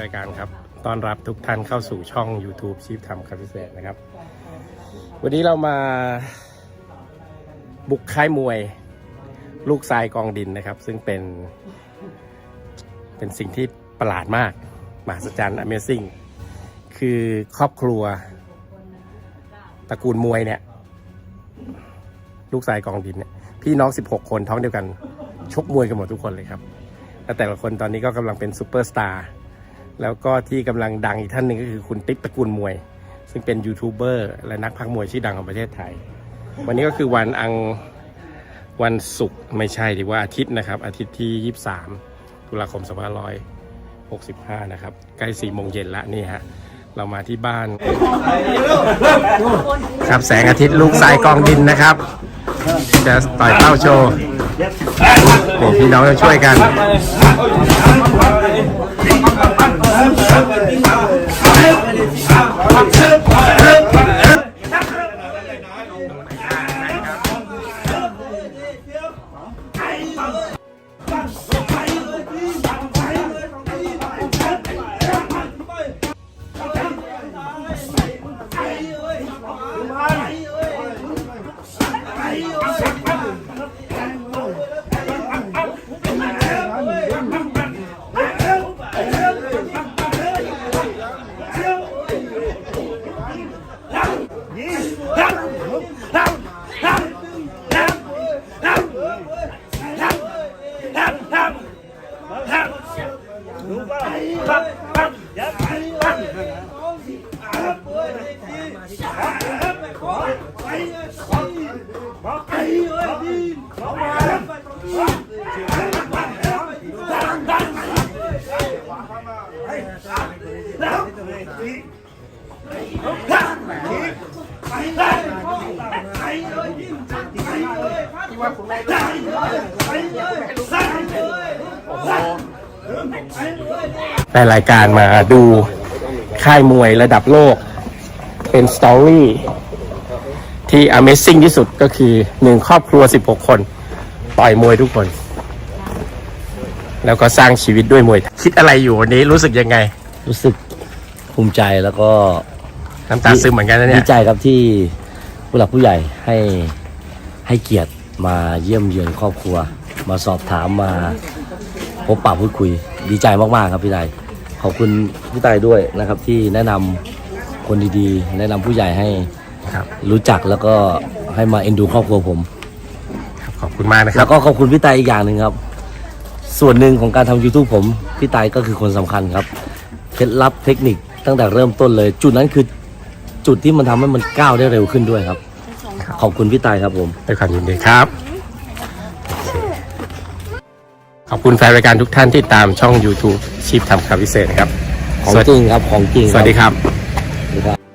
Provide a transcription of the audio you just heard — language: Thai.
รายการครับ ต้อนรับทุกท่านเข้าสู่ช่อง YouTube ชีพทำคำพิเศษนะครับ วันนี้เรามาบุกค่ายมวย ลูกทรายกองดินนะครับ ซึ่งเป็น เป็นสิ่งที่ประหลาดมาก มหัศจรรย์ Amazing คือครอบครัวตระกูลมวยเนี่ย ลูกทรายกองดินเนี่ย พี่น้อง 16 คนท้องเดียวกัน ชกมวยกันหมดทุกคนเลยครับและแต่ละคนตอนนี้ก็กำลังเป็นซูเปอร์สตาร์ แล้วก็ที่กำลังดังอีกท่านหนึ่งก็คือคุณติ๊กตระกูลมวย ซึ่งเป็นยูทูบเบอร์และนักพักมวยชื่อดังของประเทศไทย วันนี้ก็คือวันอังวันศุกร์ไม่ใช่ดีว่าอาทิตย์นะครับ อาทิตย์ที่ 23 ตุลาคม2565 นะครับ ใกล้4โมงเย็นละนี่ฮะเรามาที่บ้าน ครับแสงอาทิตย์ลูกทรายกองดินนะครับ จะต่อยเป้าโชว์นี่พี่น้องจะช่วยกัน Salve, แต่รายการมาดูค่ายมวยระดับโลก เป็นสตอรี่ ที่ Amazing ที่สุดก็คือหนึ่งครอบครัว 16 คน ต่อยมวยทุกคน แล้วก็สร้างชีวิตด้วยมวย คิดอะไรอยู่วันนี้รู้สึกยังไง รู้สึกภูมิใจแล้วก็น้ำตาซึมเหมือนกันนะเนี่ดีย ใจครับที่ผู้หลักผู้ใหญ่ให้ให้เกียรติมาเยี่ยมเยือนครอบครัว มาสอบถามมาพบปะพูดคุย ดีใจมากๆครับพี่ไตขอบคุณพี่ไตด้วยนะครับที่แนะนำคนดีๆ แนะนำผู้ใหญ่ให้ ครับ รู้จักแล้วก็ให้มาเอ็นดูครอบครัวผม ครับขอบคุณมากนะคแล้รับ วก็ขอบคุณพี่ไตอีกอย่างหนึ่งครับ ส่วนหนึ่งของการทำ YouTube ผม พี่ไตก็คือคนสำคัญครับ เคล็ดลับเทคนิคตั้งแต่เริ่มต้นเลย จุดนั้นคือจุดที่มันทำให้มันก้าวได้เร็วขึ้นด้วยครับ ขอบคุณพี่ไตครับผม ด้วยความยินดีครับโอเคขอบคุณแฟนรายการทุกท่านที่ตามช่อง YouTube ชีพทำคำพิเศษนะครับ ของจริงครับของจริงสวัสดีครับสวัสดีครับ